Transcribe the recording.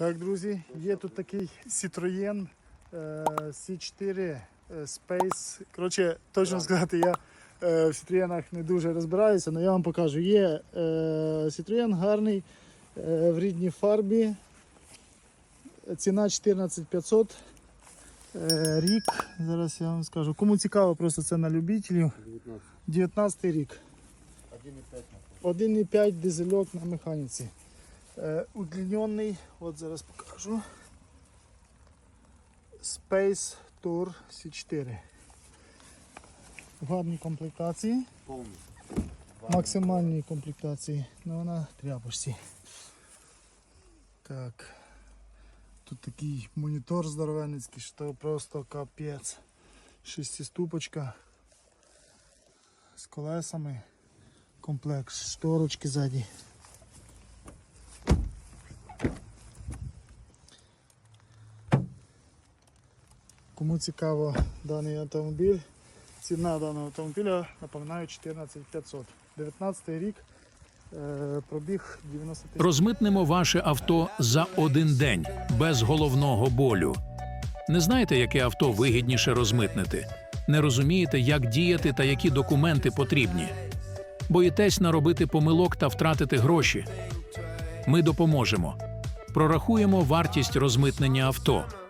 Так, друзі, є тут такий Citroën е, C4 е, Space. Коротше, точно сказати, я е, в Citroёnах не дуже розбираюся, але я вам покажу. Є Citroën гарний в рідній фарбі. Ціна 14500. Е, рік. Зараз я вам скажу. Кому цікаво, просто це на любителів. 19. 19 рік. 1,5 дизельок на механіці. Е, удлінений, от зараз покажу. Space Tour C4. В гарній комплектації. Повний. Максимальній комплектації. Ну вона тряпочці. Так. Тут такий монітор здоровенницький, що просто капець. Шестиступочка з колесами. Комплект, шторочки ззаді. Кому цікаво даний автомобіль, ціна даного автомобіля, напоминаю, 14500. 19 рік, е, пробіг 90 тисяч. Розмитнемо ваше авто за один день без головного болю. Не знаєте, яке авто вигідніше розмитнити? Не розумієте, як діяти та які документи потрібні. Боїтесь наробити помилок та втратити гроші. Ми допоможемо. Прорахуємо вартість розмитнення авто